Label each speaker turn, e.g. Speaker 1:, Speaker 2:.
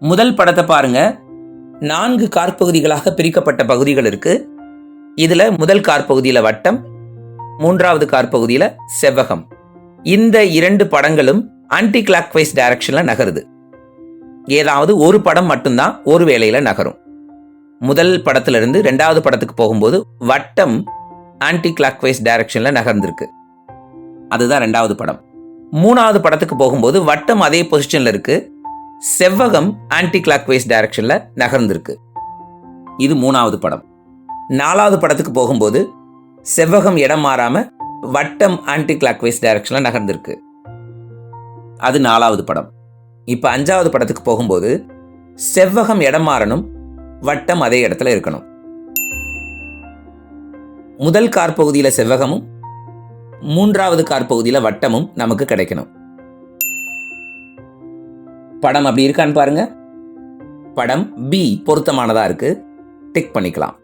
Speaker 1: முதல் படத்தை பாருங்க. நான்கு காற்பகுதிகளாக பிரிக்கப்பட்ட பகுதிகள் இருக்கு. இதுல முதல் காற்பகுதியில வட்டம் மூன்றாவது காற்பகுதியில செவ்வகம். இந்த இரண்டு படங்களும் ஆன்டி கிளாக் வைஸ் டைரக்ஷன்ல நகருது. ஏதாவது ஒரு படம் மட்டும்தான் ஒரு வேளையில நகரும். முதல் படத்திலிருந்து ரெண்டாவது படத்துக்கு போகும்போது வட்டம் ஆன்டி கிளாக் வைஸ் டைரக்ஷன்ல நகர்ந்திருக்கு. அதுதான் ரெண்டாவது படம். மூணாவது படத்துக்கு போகும்போது வட்டம் அதே பொசிஷன்ல இருக்குது செவ்வகம் ஆன்டி கிளாக் வைஸ் டைரக்ஷன்ல நகர்ந்திருக்கு. இது மூணாவது படம். நாலாவது படத்துக்கு போகும்போது செவ்வகம் இடம் மாறாமல் வட்டம் ஆன்டி கிளாக் வைஸ் டைரக்ஷன்ல நகர்ந்திருக்கு. அது நாலாவது படம். இப்போ அஞ்சாவது படத்துக்கு போகும்போது செவ்வகம் இடம் மாறணும் வட்டம் அதே இடத்துல இருக்கணும். முதல் கார் பகுதியில் செவ்வகமும் மூன்றாவது கார் பகுதியில் வட்டமும் நமக்கு கிடைக்கணும். படம் அப்படி இருக்கான்னு பாருங்க. படம் பி பொருத்தமானதாக இருக்குது டிக் பண்ணிக்கலாம்.